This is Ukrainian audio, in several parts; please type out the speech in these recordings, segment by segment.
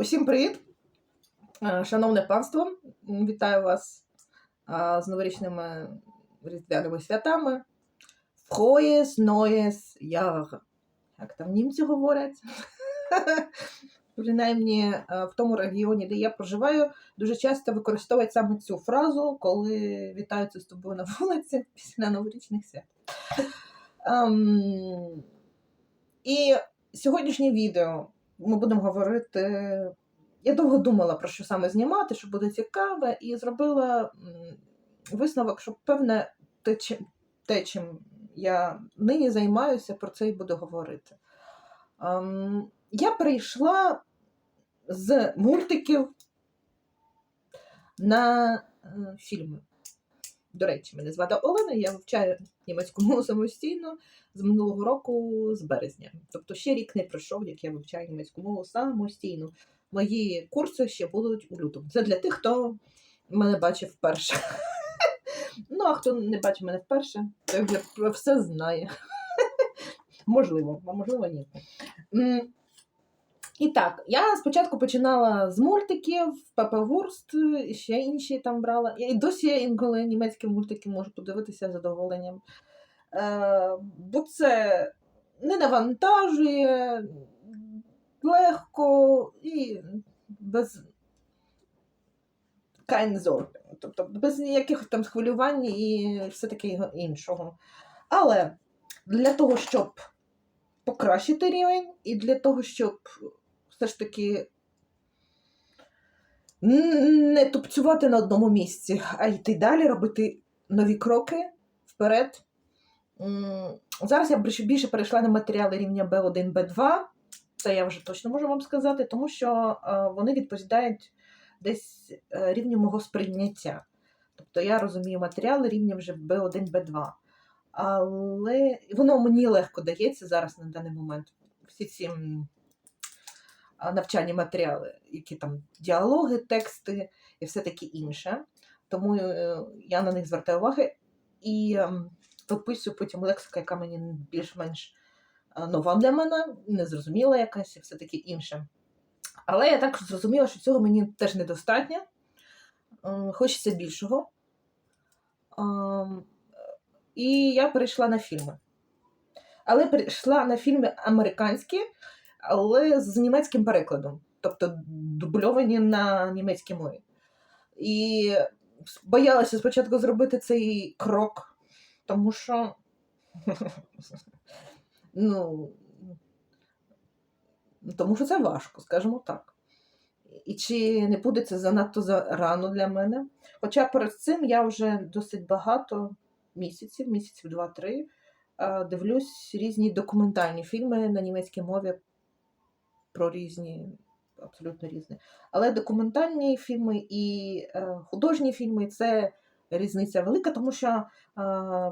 Усім привіт! Е, Шановне панство! Вітаю вас з новорічними різдвяними святами. Frohes Neues Jahr. Як там німці говорять? Принаймні е, в тому регіоні, де я проживаю, дуже часто використовують саме цю фразу, коли вітаються з тобою на вулиці після новорічних свят. Ем, і сьогоднішнє відео ми будемо говорити. Я довго думала, про що саме знімати, що буде цікаве, і зробила висновок, що певне те, чим, те, чим я нині займаюся, про це і буду говорити. Ем, я прийшла з мультиків на е, фільми. До речі, мене звати Олена, я вивчаю німецьку мову самостійно з минулого року, з березня. Тобто ще рік не пройшов, як я вивчаю німецьку мову самостійно. Мої курси ще будуть у лютому. Це для тих, хто мене бачив вперше. Ну, а хто не бачив мене вперше, той вже про все знає. Можливо, а можливо, ні. І так, я спочатку починала з мультиків, Пепе Вурст, і ще інші там брала. І досі інколи німецькі мультики можу подивитися з задоволенням. Е, бо це не навантажує, легко і без кайнзор. Тобто без ніяких там схвилювань і все таке іншого. Але для того, щоб покращити рівень, і для того, щоб все ж таки не тупцювати на одному місці, а йти далі, робити нові кроки вперед. Зараз я більше- перейшла на матеріали рівня B1, B2. Це я вже точно можу вам сказати, тому що е, вони відповідають десь е, рівню мого сприйняття. Тобто я розумію матеріали рівня вже B1, B2. Але воно мені легко дається зараз на даний момент. Всі ці навчальні матеріали, які там діалоги, тексти і все таке інше. Тому е, я на них звертаю увагу і ем, виписую потім лексика, яка мені більш-менш е, нова для мене, незрозуміла якась і все таке інше. Але я також зрозуміла, що цього мені теж недостатньо. Ем, Хочеться більшого. Ем, І я перейшла на фільми. Але перейшла на фільми американські, але з німецьким перекладом, тобто дубльовані на німецькій мові. І боялася спочатку зробити цей крок, тому що ну, тому що це важко, скажімо так. І чи не буде це занадто зарано для мене? Хоча перед цим я вже досить багато місяців, місяців два-три, дивлюсь різні документальні фільми на німецькій мові про різні, абсолютно різні. Але документальні фільми і е, художні фільми це різниця велика, тому що е,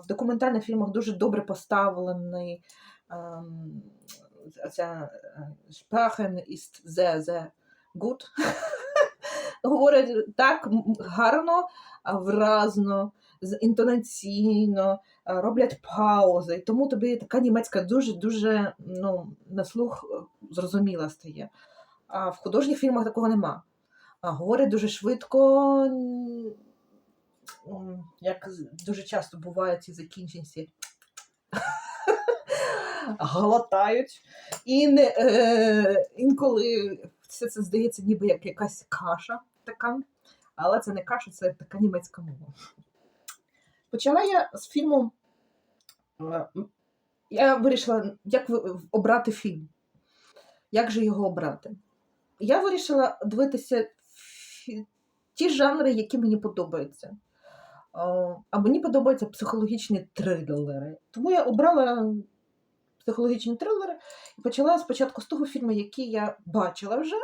в документальних фільмах дуже добре поставлений. ем, Ця е, Sprachen ist sehr, Говорять так гарно, вразно, інтонаційно, роблять паузи. І тому тобі така німецька дуже-дуже ну, на слух е, зрозуміла стає. А в художніх фільмах такого нема. А говорять дуже швидко, як дуже часто бувають ці закінченці. Глотають. І не, е, інколи все це здається ніби як якась каша така, але це не каша, це така німецька мова. Почала я з фільму. е, Я вирішила, як обрати фільм. Як же його обрати? Я вирішила дивитися ті жанри, які мені подобаються. Е, А мені подобаються психологічні трилери. Тому я обрала психологічні трилери і почала спочатку з того фільму, який я бачила вже,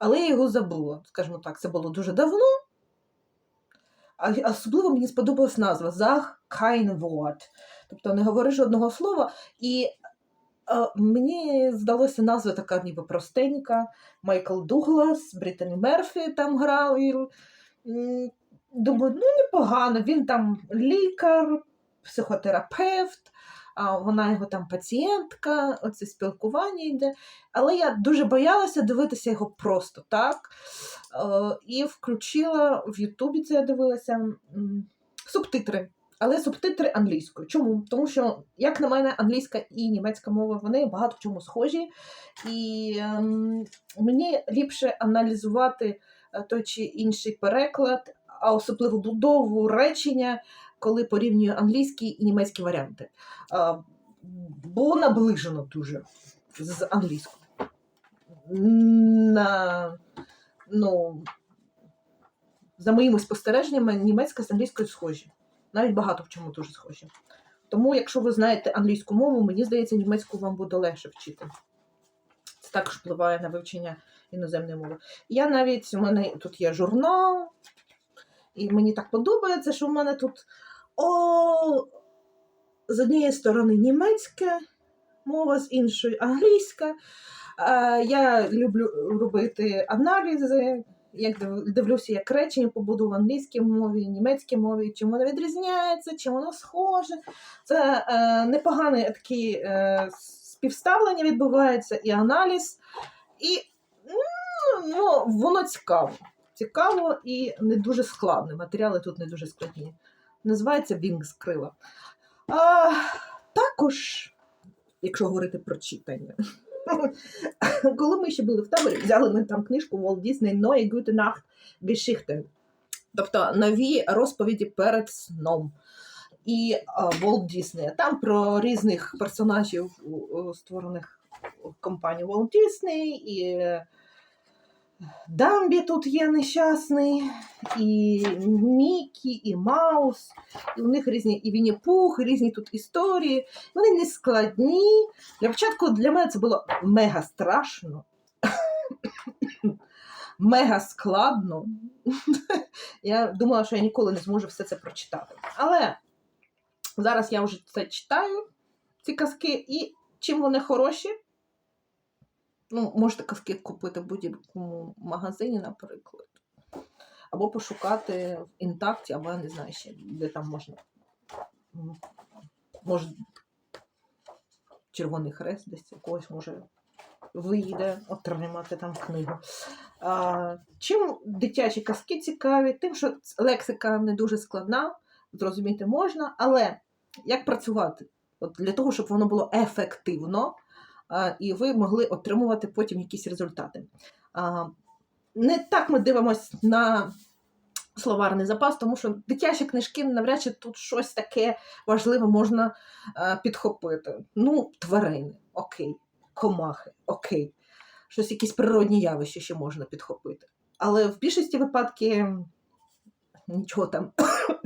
але я його забула. Скажімо так, це було дуже давно. Особливо мені сподобалась назва Зах Wort. Тобто не говори жодного слова. І е, мені здалося назва така ніби простенька. Майкл Дуглас, Британі Мерфі там грав. І, думаю, ну непогано. Він там лікар, психотерапевт, вона його там пацієнтка, оце спілкування йде. Але я дуже боялася дивитися його просто так. Е, і включила в Ютубі, це я дивилася субтитри. Але субтитри англійською. Чому? Тому що, як на мене, англійська і німецька мова вони багато в чому схожі. І ем, мені ліпше аналізувати е, той чи інший переклад, а особливо будову речення, коли порівнюю англійський і німецькі варіанти. Бо наближено дуже з англійською. На, ну, за моїми спостереженнями, німецька з англійською схожі. Навіть багато в чому дуже схожі. Тому, якщо ви знаєте англійську мову, мені здається, німецьку вам буде легше вчити. Це також впливає на вивчення іноземної мови. Я навіть у мене тут є журнал, і мені так подобається, що в мене тут о, з однієї сторони німецька мова, з іншої англійська. Я люблю робити аналізи, як дивлюся, як речення побуду в англійській мові, німецькій мові, чим воно відрізняється, чим воно схоже. Це е, непогане такі е, співставлення відбувається і аналіз. І ну, воно цікаво. Цікаво і не дуже складне. Матеріали тут не дуже складні. Називається Вінгс крила. А, також, якщо говорити про читання, коли ми ще були в таборі, взяли ми там книжку Walt Disney Neue Gute Nacht Geschichten. Тобто нові розповіді перед сном. І Walt Disney. Там про різних персонажів, створених компанією Walt Disney, і Дамбі тут є нещасний, і Мікі, і Маус. І у них різні і Вінні Пух, і різні тут історії. Вони не складні. Для початку для мене це було мега страшно. Мега складно. Я думала, що я ніколи не зможу все це прочитати. Але зараз я вже це читаю, ці казки, і чим вони хороші. Ну, можете казки купити в будь-якому магазині, наприклад. Або пошукати в інтакті, або я не знаю ще, де там можна. Може, Червоний хрест десь у когось може вийде отримати там книгу. А, чим дитячі казки цікаві? Тим, що лексика не дуже складна, зрозуміти можна, але як працювати? От для того, щоб воно було ефективно, і ви могли отримувати потім якісь результати. Не так ми дивимося на словарний запас, тому що дитячі книжки навряд чи тут щось таке важливе можна підхопити. Ну, тварини, окей, комахи, окей. Щось, якісь природні явища ще можна підхопити. Але в більшості випадків нічого там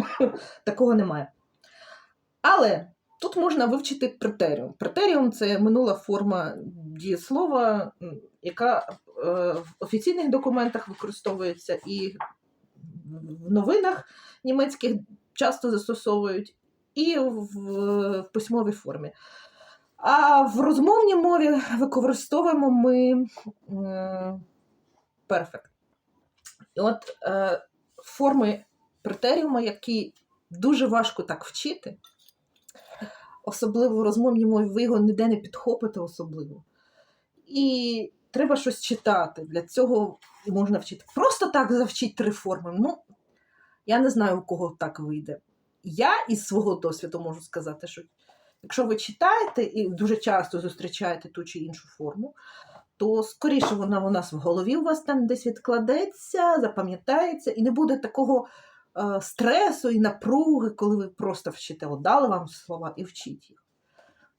такого немає. Але тут можна вивчити претеріум. Претеріум це минула форма дієслова, яка е, в офіційних документах використовується і в новинах німецьких часто застосовують, і в, письмовій формі. А в розмовній мові використовуємо ми перфект. І от е, форми претеріума, які дуже важко так вчити, особливо в розмовній мові, ви його ніде не підхопите особливо. І треба щось читати. Для цього можна вчити. Просто так завчити три форми. Ну, я не знаю, у кого так вийде. Я із свого досвіду можу сказати, що якщо ви читаєте і дуже часто зустрічаєте ту чи іншу форму, то скоріше вона у нас в голові у вас там десь відкладеться, запам'ятається, і не буде такого стресу і напруги, коли ви просто вчите, От дали вам слова і вчіть їх.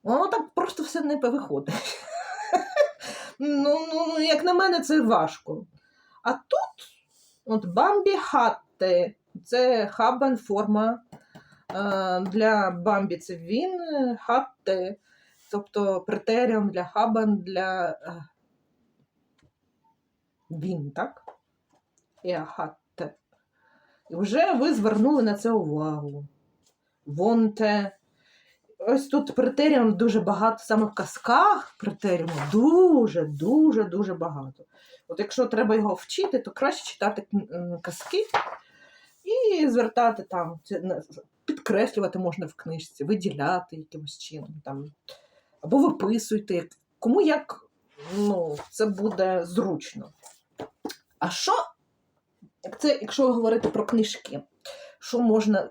Воно так просто все не виходить. Ну, ну, як на мене, це важко. А тут, от Бамбі хатте, це хабан форма. Е, Для Бамбі це він, е, хатте, тобто претеріум для хабан для е, він, так? Я хатте. І вже ви звернули на це увагу. Вонте. Ось тут претеріум дуже багато, саме в казках претеріуму дуже, дуже, дуже багато. От якщо треба його вчити, то краще читати казки і звертати там, підкреслювати можна в книжці, виділяти якимось чином, там, або виписуйте, кому як ну, це буде зручно. А що, це, якщо говорити про книжки, що можна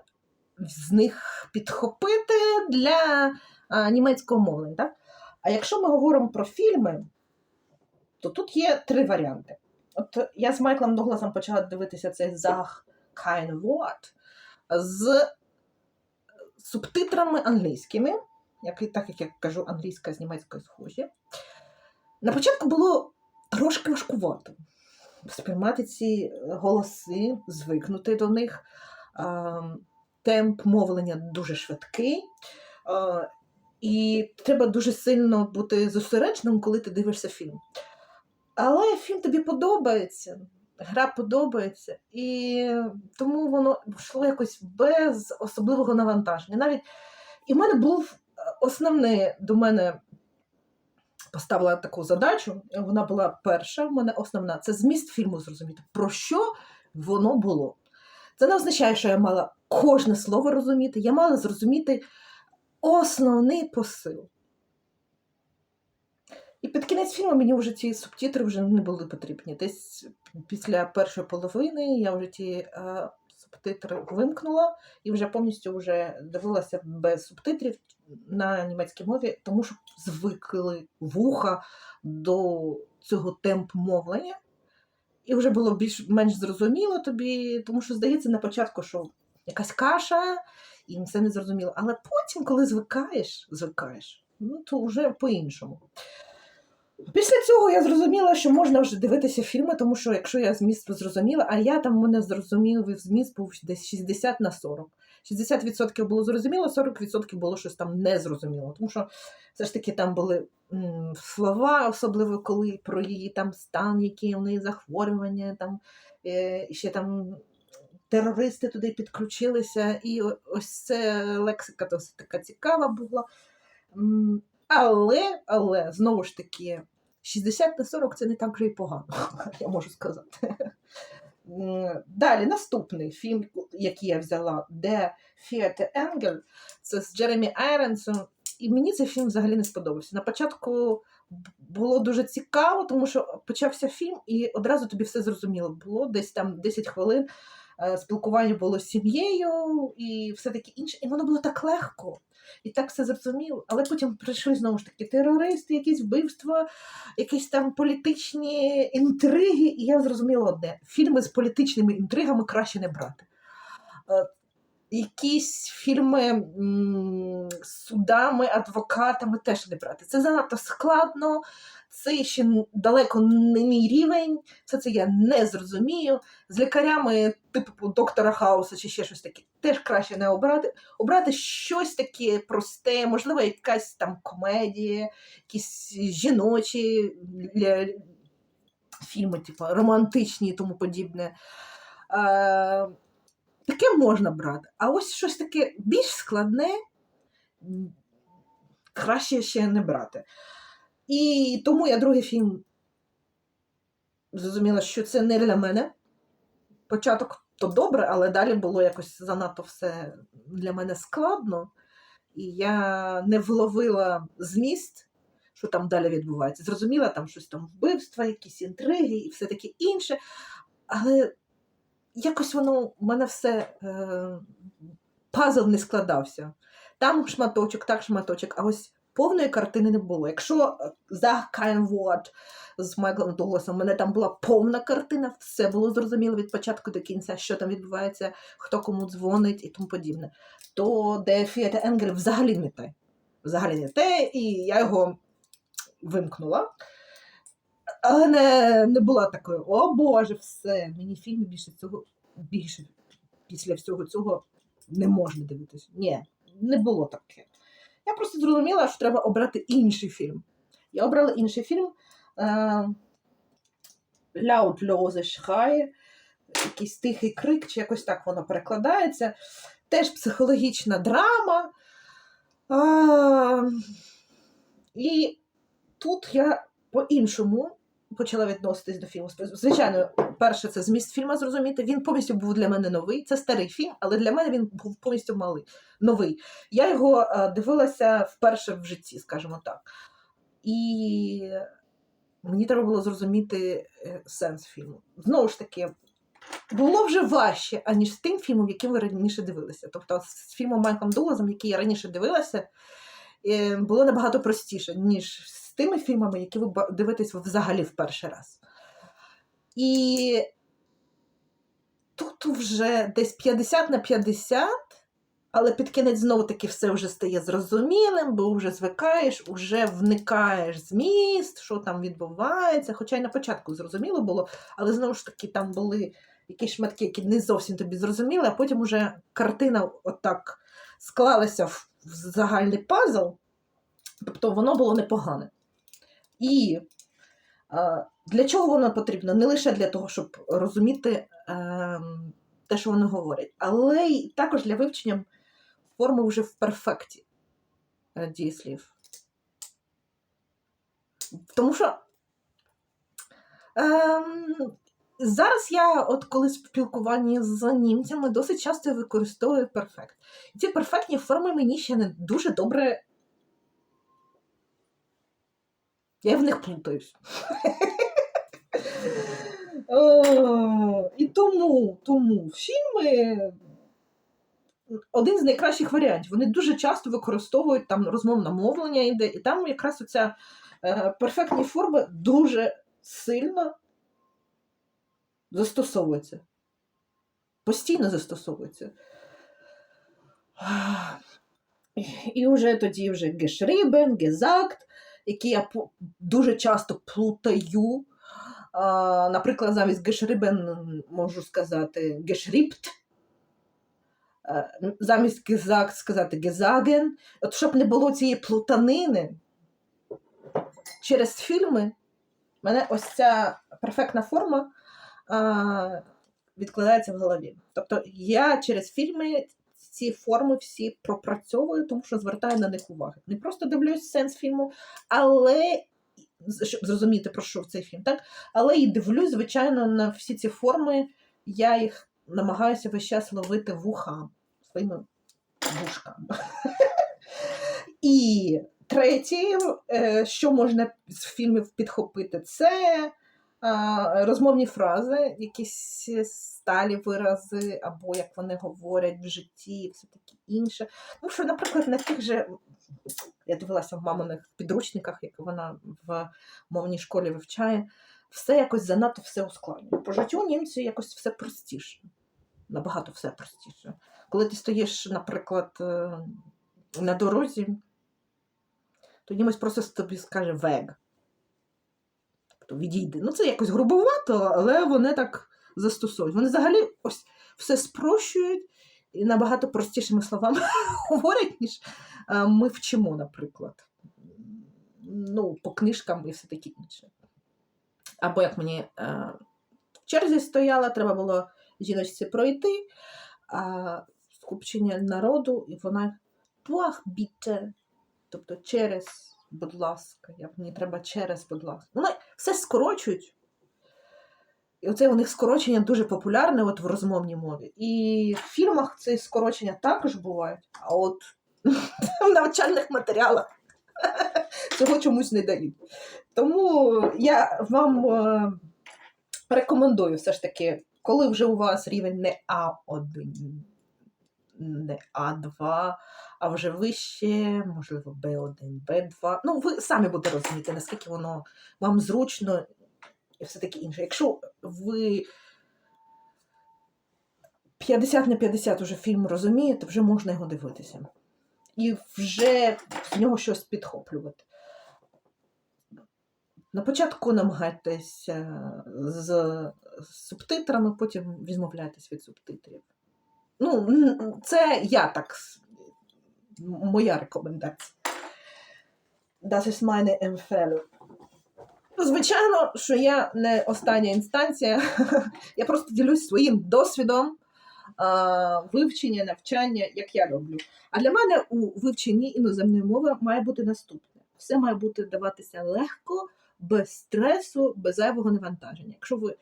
з них підхопити для а, німецького мовлення? Так? А якщо ми говоримо про фільми, то тут є три варіанти. От я з Майклом Догласом почала дивитися цей Зах Kein Wort з субтитрами англійськими, як, так як я кажу, англійська з німецькою схожі. На початку було трошки важкувато сприймати ці голоси, звикнути до них. Темп мовлення дуже швидкий. І треба дуже сильно бути зосередженим, коли ти дивишся фільм. Але фільм тобі подобається, гра подобається, і тому воно йшло якось без особливого навантаження. Навіть і в мене був е, основне до мене поставила таку задачу. Вона була перша, в мене основна це зміст фільму зрозуміти, про що воно було. Це не означає, що я мала кожне слово розуміти, я мала зрозуміти основний посил. І під кінець фільму мені вже ці субтитри вже не були потрібні. Десь після першої половини я вже ті е, субтитри вимкнула і вже повністю вже дивилася без субтитрів на німецькій мові, тому що звикли вуха до цього темпу мовлення. І вже було більш-менш зрозуміло тобі, тому що здається на початку, що якась каша, і все не зрозуміло. Але потім, коли звикаєш, звикаєш, ну то вже по-іншому. Після цього я зрозуміла, що можна вже дивитися фільми, тому що якщо я зміст зрозуміла, а я там мене зрозумілий зміст був десь 60 на 40. 60% було зрозуміло, 40% було щось там незрозуміло. Тому що все ж таки там були м, слова, особливо коли про її там стан, які у неї захворювання, там е, ще там терористи туди підключилися, і ось це лексика досить така цікава була. Але, але знову ж таки, 60 на 40 це не так вже і погано, я можу сказати. Далі наступний фільм, який я взяла, де Фіате Енгель, це з Джеремі Айронсом. І мені цей фільм взагалі не сподобався. На початку було дуже цікаво, тому що почався фільм, і одразу тобі все зрозуміло. Було десь там 10 хвилин спілкування було з сім'єю і все таке інше. І воно було так легко. І так все зрозуміло. Але потім прийшли знову ж таки терористи, якісь вбивства, якісь там політичні інтриги. І я зрозуміла одне: фільми з політичними інтригами краще не брати. Е, Якісь фільми з судами, адвокатами теж не брати. Це занадто складно, це ще далеко не мій рівень, все це я не зрозумію. З лікарями, типу доктора Хауса чи ще щось таке, теж краще не обрати. Обрати щось таке просте, можливо, якась там комедія, якісь жіночі фільми, типу романтичні і тому подібне. Е, таке можна брати. А ось щось таке більш складне, краще ще не брати. І тому я другий фільм зрозуміла, що це не для мене. Початок то добре, але далі було якось занадто все для мене складно, і я не вловила зміст, що там далі відбувається. Зрозуміла там щось там вбивства, якісь інтриги і все таке інше. Але якось воно в мене все е, пазл не складався. Там шматочок, так шматочок, а ось повної картини не було. Якщо е, за Kind з Майклом Дугласом, у мене там була повна картина, все було зрозуміло від початку до кінця, що там відбувається, хто кому дзвонить і тому подібне. То де Фіата Енгель взагалі не те. Взагалі не те, і я його вимкнула. Але не, не була такою, о Боже, все, мені фільми більше цього, більше після всього цього не можна дивитися. Ні, не було таке. Я просто зрозуміла, що треба обрати інший фільм. Я обрала інший фільм е, Laut Lose якийсь тихий крик, чи якось так воно перекладається. Теж психологічна драма. А, і тут я по-іншому почала відноситись до фільму. Звичайно, перше, це зміст фільму зрозуміти. Він повністю був для мене новий. Це старий фільм, але для мене він був повністю малий, новий. Я його е, дивилася вперше в житті, скажімо так. І мені треба було зрозуміти е, сенс фільму. Знову ж таки, було вже важче, аніж з тим фільмом, який ви раніше дивилися. Тобто з фільмом Майком Дугласом, який я раніше дивилася, е, було набагато простіше, ніж тими фільмами, які ви дивитесь взагалі в перший раз. І тут вже десь 50 на 50, але під кінець знову таки все вже стає зрозумілим, бо вже звикаєш, вже вникаєш в зміст, що там відбувається. Хоча й на початку зрозуміло було, але знову ж таки там були якісь шматки, які не зовсім тобі зрозуміли, а потім уже картина отак склалася в загальний пазл, тобто воно було непогане. І е, для чого воно потрібно? Не лише для того, щоб розуміти е, те, що вони говорять, але й також для вивчення форми вже в перфекті е, дієслів. Тому що ем, зараз я, от коли спілкуванні з німцями, досить часто використовую перфект. Ці перфектні форми мені ще не дуже добре. Я в них плутаюсь. І тому, тому фільми один з найкращих варіантів. Вони дуже часто використовують там розмовне мовлення йде, і там якраз оця е, перфектні форми дуже сильно застосовуються. Постійно застосовуються. І вже тоді вже гешрибен, гезакт, які я дуже часто плутаю. Наприклад, замість гешрибен можу сказати гешріпт. Е, Замість гезакт сказати гезаген. От щоб не було цієї плутанини через фільми, мене ось ця перфектна форма відкладається в голові. Тобто я через фільми ці форми всі пропрацьовую, тому що звертаю на них увагу. Не просто дивлюсь сенс фільму, але щоб зрозуміти, про що цей фільм, так? Але і дивлюсь, звичайно, на всі ці форми, я їх намагаюся весь час ловити вуха своїми вушками. І третє, е, що можна з фільмів підхопити, це розмовні фрази, якісь сталі вирази, або як вони говорять в житті, і все таке інше. Тому що, наприклад, на тих же, я дивилася в маминих підручниках, як вона в мовній школі вивчає, все якось занадто все ускладнює. По життю німцю якось все простіше. Набагато все простіше. Коли ти стоїш, наприклад, е, на дорозі, то німець просто тобі скаже вег. Тобто відійди. Ну, це якось грубовато, але вони так застосовують. Вони взагалі ось все спрощують і набагато простішими словами говорять, ніж е, ми вчимо, наприклад. Ну, по книжкам і все таке інше. Або як мені е, в черзі стояла, треба було жіночці пройти, а скупчення народу, і вона плах біте, тобто через, будь ласка, мені треба через, будь ласка. Вони все скорочують. І оце у них скорочення дуже популярне от в розмовній мові. І в фільмах ці скорочення також бувають, а от в навчальних матеріалах цього чомусь не дають. Тому я вам е, рекомендую все ж таки, коли вже у вас рівень не А1, не А2, а вже вище, можливо, Б1, Б2. Ну, ви самі будете розуміти, наскільки воно вам зручно і все таке інше. Якщо ви 50 на 50 уже фільм розумієте, вже можна його дивитися. І вже з нього щось підхоплювати. На початку намагайтесь е, з субтитрами, потім відмовляйтесь від субтитрів. Ну, це я так, моя рекомендація. Das ist meine Empfehlung. Ну, Звичайно, що я не остання інстанція. Я просто ділюсь своїм досвідом вивчення, навчання, як я роблю. А для мене у вивченні іноземної мови має бути наступне: все має бути даватися легко, без стресу, без зайвого навантаження. Якщо ви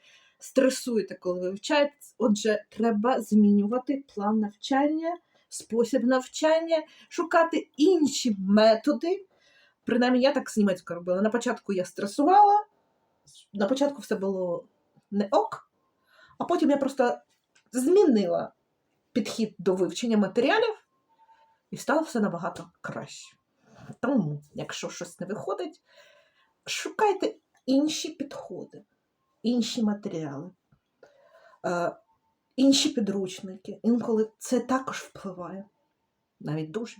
стресуєте, коли ви вивчаєте, отже, треба змінювати план навчання, спосіб навчання, шукати інші методи. Принаймні, я так з німецькою робила. На початку я стресувала, на початку все було не ок, а потім я просто змінила підхід до вивчення матеріалів і стало все набагато краще. Тому, якщо щось не виходить, шукайте інші підходи, інші матеріали, е, інші підручники. Інколи це також впливає, навіть дуже.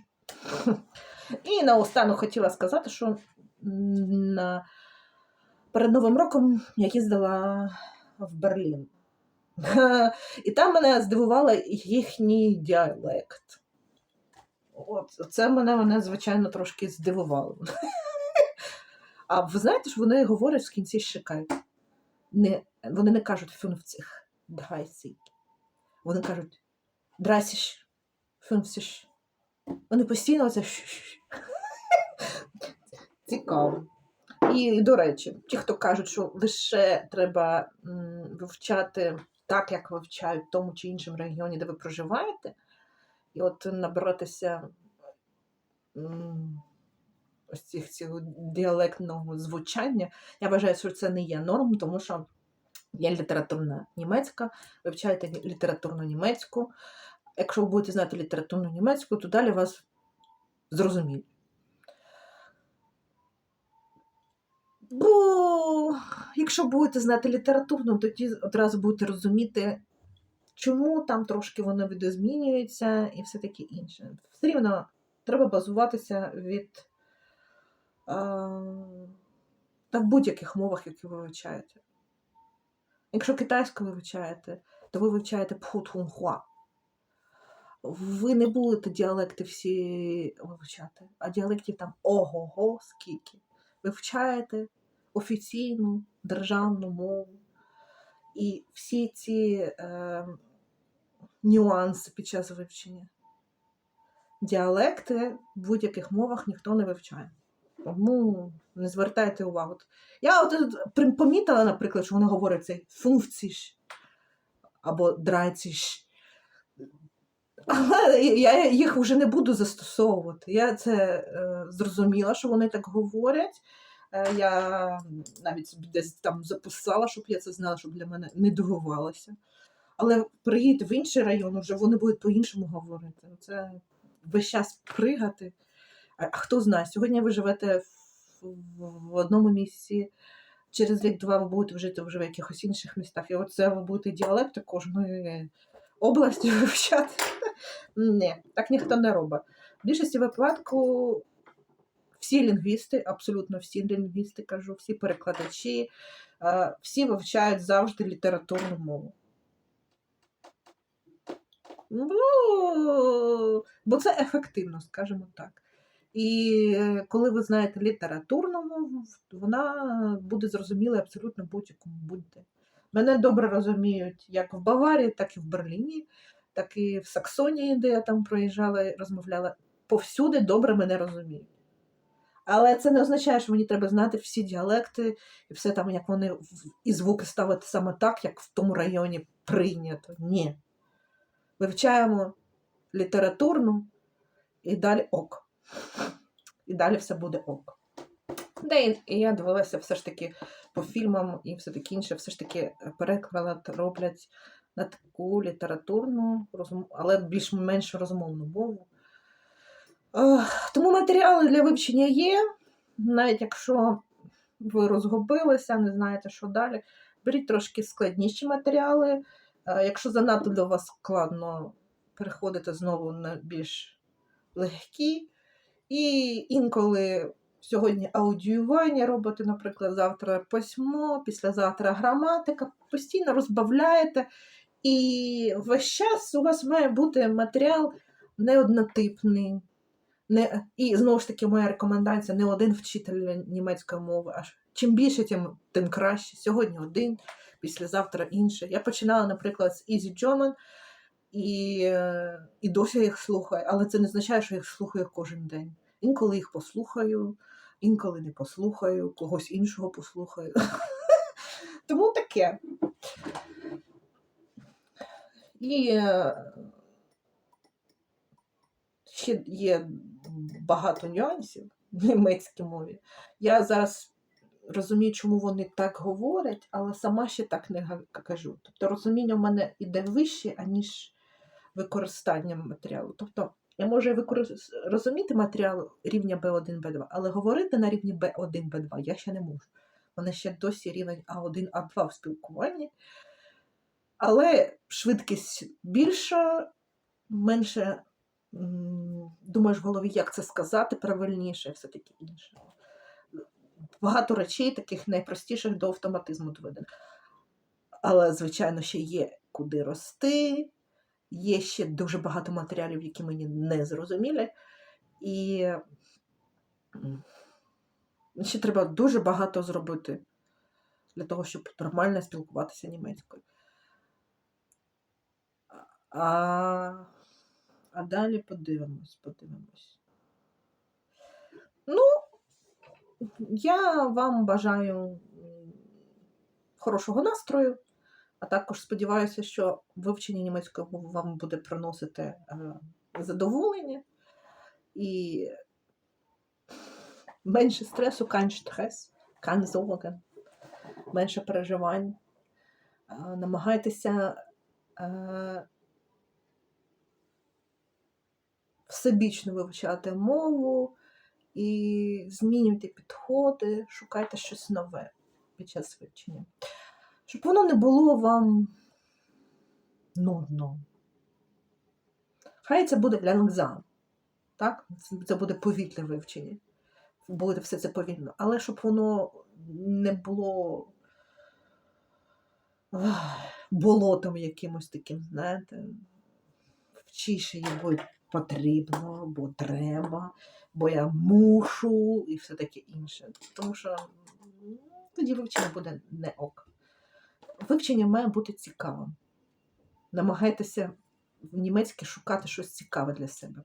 І наостанок хотіла сказати, що на... перед Новим роком я їздила в Берлін. І там мене здивувала їхній діалект. От, це мене, мене, звичайно, трошки здивувало. А ви знаєте, що вони говорять в кінці шикають. Не, вони не кажуть фюнфцих, драйсік. Вони кажуть драйсіш, фюнфсіш. Вони постійно це цікаво. І, до речі, ті, хто кажуть, що лише треба вивчати так, як вивчають в тому чи іншому регіоні, де ви проживаєте, і от набиратися м, ось цих, цього діалектного звучання, я вважаю, що це не є норм, тому що є літературна німецька, вивчайте літературну німецьку. Якщо ви будете знати літературну німецьку, то далі вас зрозуміють. Бо якщо будете знати літературну, тоді одразу будете розуміти, чому там трошки воно видозмінюється і все таке інше. Все рівно треба базуватися від та в будь-яких мовах, які ви вивчаєте. Якщо китайську вивчаєте, то ви вивчаєте пхутхунхуа. Ви не будете діалекти всі вивчати, а діалектів там ого-го, скільки. Вивчаєте офіційну державну мову. І всі ці е, нюанси під час вивчення. Діалекти в будь-яких мовах ніхто не вивчає. Тому не звертайте увагу. Я от помітила, наприклад, що вони говорять цей функціш або драйціш. Але я їх вже не буду застосовувати. Я це е, зрозуміла, що вони так говорять. Е, я навіть собі десь там записала, щоб я це знала, щоб для мене не дивувалося. Але приїдьте в інший район, вже вони будуть по-іншому говорити. Це весь час пригати. А хто знає, сьогодні ви живете в, одному місці, через рік-два ви будете жити вже в якихось інших містах. І оце ви будете діалекти кожної області вивчати. Ні, так ніхто не робить. В більшості випадку всі лінгвісти, абсолютно всі лінгвісти, кажу, всі перекладачі, всі вивчають завжди літературну мову. Ну, бо це ефективно, скажімо так. І е, коли ви знаєте літературну мову, вона буде зрозуміла абсолютно будь-якому будь-де. Мене добре розуміють як в Баварії, так і в Берліні, так і в Саксонії, де я там проїжджала і розмовляла. Повсюди добре мене розуміють. Але це не означає, що мені треба знати всі діалекти і все там, як вони і звуки ставити саме так, як в тому районі прийнято. Ні. Вивчаємо літературну і далі ок. І далі все буде ок. Де я дивилася все ж таки по фільмам і все таке інше, все ж таки переклад роблять на таку літературну, але більш-менш розмовну мову. Тому матеріали для вивчення є. Навіть якщо ви розгубилися, не знаєте, що далі, беріть трошки складніші матеріали. Е, Якщо занадто для вас складно, переходите знову на більш легкі. І інколи сьогодні аудіювання робите, наприклад, завтра письмо, післязавтра граматика, постійно розбавляєте. І весь час у вас має бути матеріал неоднотипний. Не, і знову ж таки, моя рекомендація: не один вчитель німецької мови, аж чим більше, тим, тим краще. Сьогодні один, післязавтра інший. Я починала, наприклад, з Easy German, і, е, і досі їх слухаю, але це не означає, що їх слухаю кожен день. Інколи їх послухаю, інколи не послухаю, когось іншого послухаю. Тому таке. І е, ще є багато нюансів в німецькій мові. Я зараз розумію, чому вони так говорять, але сама ще так не кажу. Тобто розуміння в мене іде вище, аніж використання матеріалу. Тобто я можу використ... розуміти матеріал рівня B1, B2, але говорити на рівні B1, B2 я ще не можу. Мене ще досі рівень А1, А2 в спілкуванні. Але швидкість більша, менше думаєш в голові, як це сказати правильніше, і все таке інше. Багато речей, таких найпростіших до автоматизму доведено. Але, звичайно, ще є куди рости, є ще дуже багато матеріалів, які мені не зрозумілі. І ще треба дуже багато зробити для того, щоб нормально спілкуватися німецькою. А, а далі подивимось, подивимось. Ну, я вам бажаю хорошого настрою, а також сподіваюся, що вивчення німецької мови вам буде приносити е, задоволення і менше стресу, kein Sorgen, менше переживань. Е, Намагайтеся е, всебічно вивчати мову і змінюйте підходи, шукайте щось нове під час вивчення. Щоб воно не було вам нудно. Хай це буде лянгзам. Так? Це- буде повільне вивчення. Буде все це повільно. Але щоб воно не було болотом якимось таким, знаєте, вчиш її, бо потрібно, бо треба, бо я мушу і все таке інше. Тому що тоді вивчення буде не ок. Вивчення має бути цікавим. Намагайтеся в німецькій шукати щось цікаве для себе.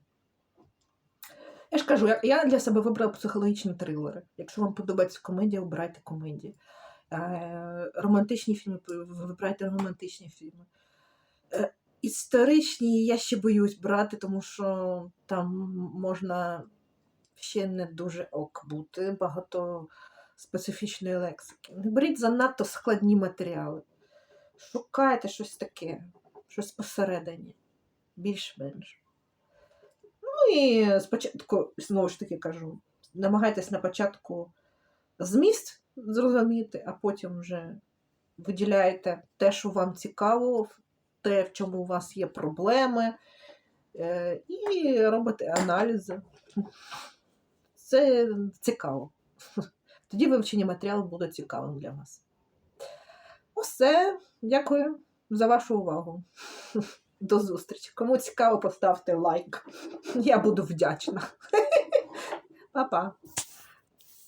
Я ж кажу, я- для себе вибрала психологічні трилери. Якщо вам подобається комедія, обирайте комедії. Е, Романтичні фільми, вибирайте романтичні фільми. Е, Історичні я ще боюсь брати, тому що там можна ще не дуже ок бути, багато специфічної лексики. Не беріть занадто складні матеріали. Шукайте щось таке, щось посередині, більш-менш. Ну і спочатку, знову ж таки кажу, намагайтесь на початку зміст зрозуміти, а потім вже виділяєте те, що вам цікаво, те, в чому у вас є проблеми, е, і робите аналізи. Це цікаво. Тоді вивчення матеріалу буде цікавим для вас. Усе. Дякую за вашу увагу. До зустрічі. Кому цікаво, поставте лайк. Я буду вдячна. Па-па.